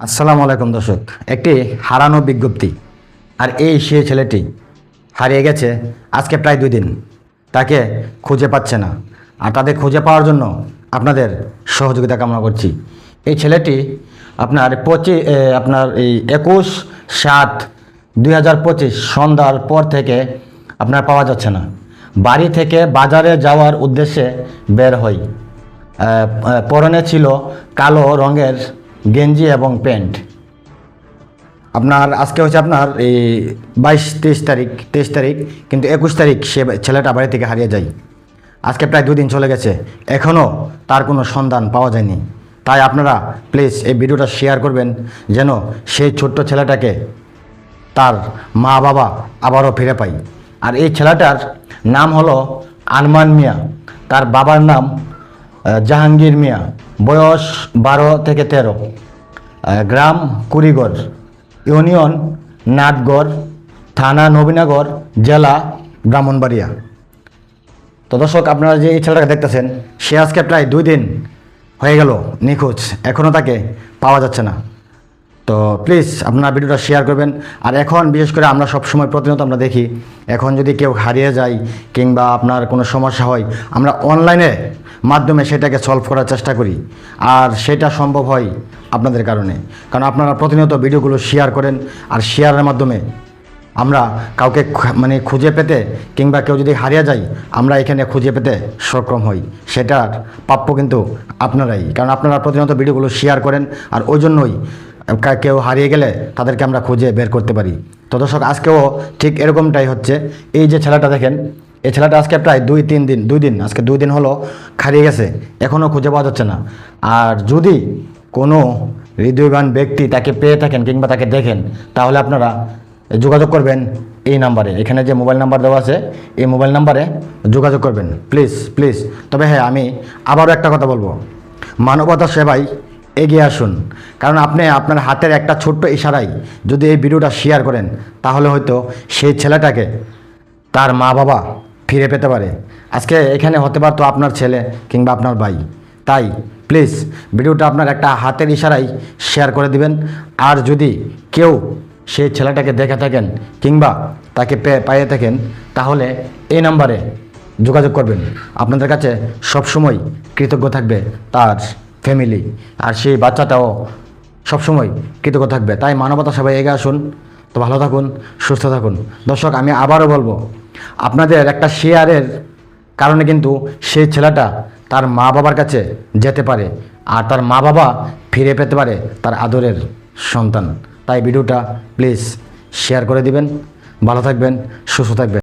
আসসালামু আলাইকুম দর্শক। একটি হারানো বিজ্ঞপ্তি। আর এই সে ছেলেটি হারিয়ে গেছে আজকে প্রায় দুই দিন। তাকে খুঁজে পাচ্ছে না। আর তাদের খুঁজে পাওয়ার জন্য আপনাদের সহযোগিতা কামনা করছি। এই ছেলেটি আপনার পঁচিশ আপনার এই একুশ সাত দুই হাজার পঁচিশ সন্ধ্যার পর থেকে আপনার পাওয়া যাচ্ছে না। বাড়ি থেকে বাজারে যাওয়ার উদ্দেশ্যে বের হই। পরনে ছিল কালো রঙের গেঞ্জি এবং প্যান্ট। আপনার, আজকে হচ্ছে আপনার এই বাইশ তেইশ তারিখ তেইশ তারিখ, কিন্তু একুশ তারিখ সে ছেলেটা বাড়ি থেকে হারিয়ে যায়। আজকে প্রায় দুদিন চলে গেছে। এখনও তার কোনো সন্ধান পাওয়া যায়নি। তাই আপনারা প্লিজ এই ভিডিওটা শেয়ার করবেন, যেন সেই ছোট্ট ছেলেটাকে তার মা বাবা আবারও ফিরে পাই আর এই ছেলেটার নাম হলো আনমান মিয়া। তার বাবার নাম জাহাঙ্গীর মিয়া। বয়স বারো থেকে তেরো। গ্রাম কুড়িগড়, ইউনিয়ন নাটগড়, থানা নবীনগর, জেলা ব্রাহ্মণবাড়িয়া। তো দর্শক, আপনারা যে এই ছেলেটাকে দেখতেছেন, সে আজকে প্রায় দুই দিন হয়ে গেল নিখোঁজ। এখনও তাকে পাওয়া যাচ্ছে না। তো প্লিজ আপনারা ভিডিওটা শেয়ার করবেন। আর এখন, বিশেষ করে আমরা সব সময় প্রতিনিয়ত আমরা দেখি, এখন যদি কেউ হারিয়ে যায় কিংবা আপনার কোনো সমস্যা হয়, আমরা অনলাইনে মাধ্যমে সেটাকে সলভ করার চেষ্টা করি। আর সেটা সম্ভব হয় আপনাদের কারণে। কারণ আপনারা প্রতিনিয়ত ভিডিওগুলো শেয়ার করেন, আর শেয়ারের মাধ্যমে আমরা কাউকে মানে খুঁজে পেতে কিংবা কেউ যদি হারিয়ে যায়, আমরা এখানে খুঁজে পেতে সক্ষম হই। সেটার প্রাপ্য কিন্তু আপনারাই। কারণ আপনারা প্রতিনিয়ত ভিডিওগুলো শেয়ার করেন, আর ওই জন্যই কেউ হারিয়ে গেলে তাদেরকে আমরা খুঁজে বের করতে পারি। তো দর্শক, আজকেও ঠিক এরকমটাই হচ্ছে। এই যে ছেলেটা দেখেন এই ছেলেটা আজকে প্রায় দুই, তিন দিন, দুই দিন, আজকে দুই দিন হলো হারিয়ে গেছে এখনও খুঁজে পাওয়া যাচ্ছে না। আর যদি কোনো হৃদয়বান ব্যক্তি তাকে পেয়ে থাকেন কিংবা তাকে দেখেন, তাহলে আপনারা যোগাযোগ করবেন এই নাম্বারে। এখানে যে মোবাইল নাম্বার দেওয়া আছে, এই মোবাইল নাম্বারে যোগাযোগ করবেন। Please please. তবে হ্যাঁ আমি আবারও একটা কথা বলব। মানবতা সেবায় এগিয়ে আসুন। কারণ আপনি আপনার হাতের একটা ছোট্ট ইশারাই যদি এই ভিডিওটা শেয়ার করেন, তাহলে হয়তো সেই ছেলেটাকে তার মা বাবা ফিরে পেতে পারে। আজকে এখানে হতে পারতো আপনার ছেলে কিংবা আপনার ভাই। তাই প্লিজ ভিডিওটা আপনার একটা হাতের ইশারায় শেয়ার করে দিবেন। আর যদি কেউ সেই ছেলেটাকে দেখে থাকেন কিংবা তাকে পাইয়ে থাকেন, তাহলে এই নাম্বারে যোগাযোগ করবেন। আপনাদের কাছে সবসময় কৃতজ্ঞ থাকবে তার ফ্যামিলি আর সেই বাচ্চাটাও সবসময় কৃতজ্ঞ থাকবে। তাই মানবতা সবাই এগিয়ে আসুন। তো ভালো থাকুন, সুস্থ থাকুন। দর্শক, আমি আবারও বলব আপনাদের একটা শেয়ারের কারণে কিন্তু সেই ছেলেটা তার মা বাবার কাছে যেতে পারে আর তার মা বাবা ফিরে পেতে পারে তার আদরের সন্তান। তাই ভিডিওটা প্লিজ শেয়ার করে দিবেন। ভালো থাকবেন, সুস্থ থাকবেন।